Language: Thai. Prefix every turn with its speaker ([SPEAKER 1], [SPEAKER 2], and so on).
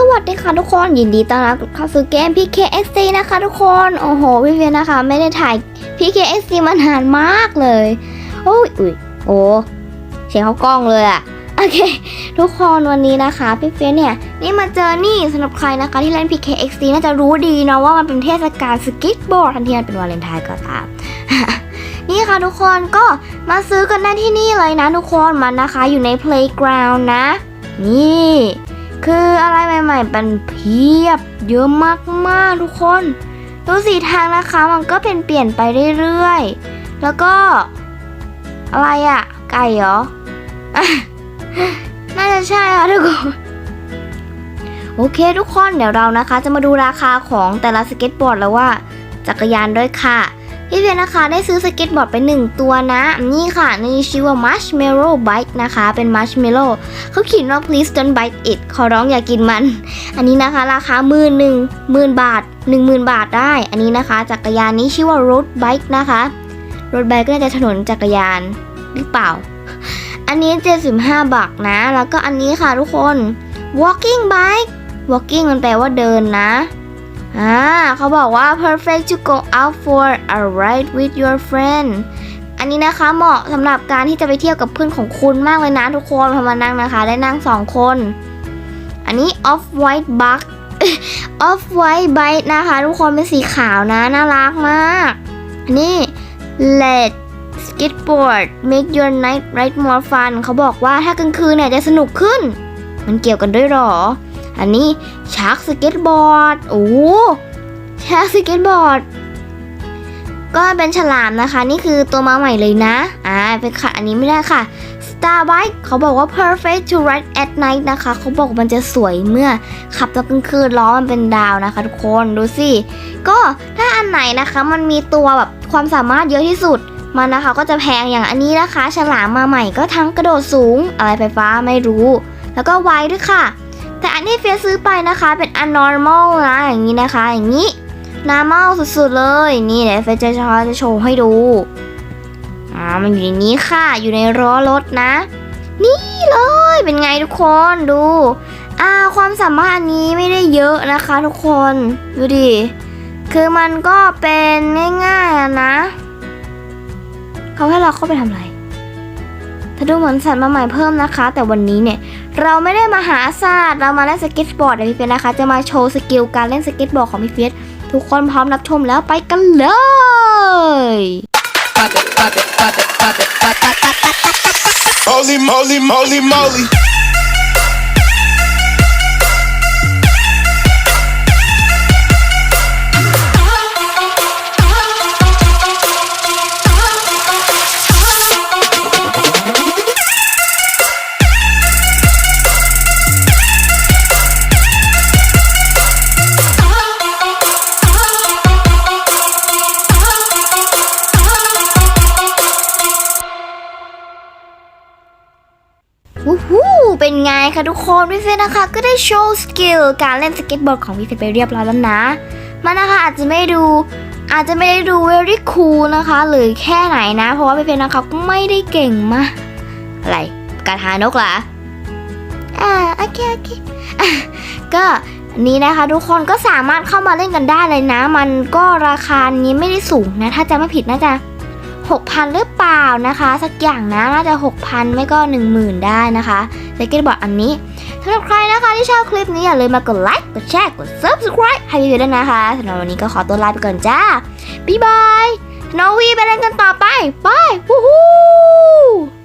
[SPEAKER 1] สวัสดีค่ะทุกคนยินดีต้อนรับเข้าสู่เกม PKXD นะคะทุกคนโอ้โหพี่เฟียนะคะไม่ได้ถ่าย PKXD มานานมากเลยโอ้ยอุ้ยโอ้เสียงเขากล้องเลยอะโอเค ทุกคนวันนี้นะคะพี่เฟียเนี่ยนี่มาเจอนี่สำหรับใครนะคะที่เล่น PKXD น่าจะรู้ดีเนาะว่ามันเป็นเทศกาลสก็ตบอร์ดทันทีมันเป็นวาเลนไทน์ก็ตามนี่ค่ะทุกคนก็มาซื้อกันได้ที่นี่เลยนะทุกคนมันนะคะอยู่ใน playground นะ นี่ คืออะไรใหม่ๆเป็นเพียบ เยอะมากๆทุกคน ดูสีทางนะคะมันก็เป็นเปลี่ยนไปเรื่อยๆ แล้วก็ อะไรอะไก่เหรออน่าจะใช่ค่ะทุกคนโอเคทุกคนเดี๋ยวเรานะคะ จะมาดูราคาของแต่ละสเก็ตบอร์ดแล้วว่าจักรยานด้วยค่ะ พี่เพียนนะคะได้ซื้อสเก็ตบอร์ดไปหนึ่งตัวนะ นี่ค่ะ นี่ชื่อว่า Marshmallow Bike นะคะ เป็น Marshmallow เขาเขียนว่า please don't bite it ขอร้องอย่ากินมัน อันนี้นะคะ ราคาหมื่นหนึ่งหมื่นบาทหนึ่งมื่นบาทได้ อันนี้นะคะ จักรยานนี้ชื่อว่า road bike นะคะ road bike ก็น่าจะถนนจักรยานหรือเปล่า อันนี้ 75 บาทนะ แล้วก็อันนี้ค่ะทุกคน walking bike walking มันแปลว่าเดินนะ อ่าเขาบอกว่า perfect to go out for a ride with your friend อันนี้นะคะเหมาะสำหรับการที่จะไปเที่ยวกับเพื่อนของคุณมากเลยนะทุกคนพอมานั่งนะคะ ได้นั่งสองคน อันนี้ off white bug off white bike นะคะ ทุกคนเป็นสีขาวนะน่ารักมาก อันนี้ let skateboard make your night ride more fun เขาบอกว่าถ้ากลางคืนเนี่ยจะสนุกขึ้น มันเกี่ยวกันด้วยหรอ อันนี้ชักสเก็ตบอร์ด โอ้ชักสเก็ตบอร์ด ก็เป็นฉลามนะคะ นี่คือตัวมาใหม่เลยนะ อ่า เป็นค่ะ อันนี้ไม่ได้ค่ะ Star Bike เขาบอกว่า perfect to ride at night นะคะ เขาบอกมันจะสวยเมื่อขับตอนกลางคืนล้อมันเป็นดาวนะคะ ทุกคน ดูสิ ก็ถ้าอันไหนนะคะ มันมีตัวแบบความสามารถเยอะที่สุดมันนะคะก็จะแพงอย่างอันนี้นะคะ ฉลามมาใหม่ก็ทั้งกระโดดสูง อะไรไฟฟ้าไม่รู้ แล้วก็ไวด้วยค่ะ แต่อันที่เฟียซื้อไปนะคะเป็น unnormal นะอย่างนี้นะคะ อย่างนี้ normal สุดๆเลยนี่เดี๋ยวเฟียจะจะโชว์ให้ดูอ่ามันอยู่ในนี้ค่ะอยู่ในล้อรถนะ นี่เลยเป็นไงทุกคนดูอ่าความสามารถอันนี้ไม่ได้เยอะนะคะทุกคนดูดิคือมันก็เป็นง่ายๆนะเขาให้เราเข้าไปทำอะไรถ้าดูเหมือนสัตว์มาใหม่เพิ่มนะคะ แต่วันนี้เนี่ย เราไม่ได้มาหาศาสตร์เรามาเล่นสเก็ตบอร์ดนะพี่เฟียสนะคะ จะมาโชว์สกิลการเล่นสเก็ตบอร์ดของพี่เฟียสทุกคนพร้อมรับชมแล้วไปกันเลย
[SPEAKER 2] Holy moly, moly, moly.
[SPEAKER 1] วู้ฮู้เป็นไงคะทุกคนพีเฟยนะคะ ก็ได้โชว์สกิลการเล่นสเก็ตบอร์ดของพีเฟยไปเรียบร้อยแล้วนะ มันนะคะอาจจะไม่ดูอาจจะไม่ได้ดู very cool นะคะ หรือแค่ไหนนะ เพราะว่าพีเฟยนะคะก็ไม่ได้เก่งมากอะไรกระทานกเหรออ่าโอเคโอเคก็นนี้นะคะ ทุกคนก็สามารถเข้ามาเล่นกันได้เลยนะ มันก็ราคานี้ไม่ได้สูงนะ ถ้าจะไม่ผิดน่าจะ 6,000 หรือเปล่านะคะ สักอย่างนะน่าจะ 6,000 ไม่ก็ 10,000 ได้นะคะสเก็ตบอร์ดอันนี้สำหรับใครนะคะที่ชอบคลิปนี้อย่าลืมมากดไลค์กดแชร์กด subscribe ให้พี่ด้วยนะคะสำหรับวันนี้ก็ขอตัวลาไปก่อนจ้าบ๊ายบายนอวีไปเล่นกันต่อไปไปวู้ฮู้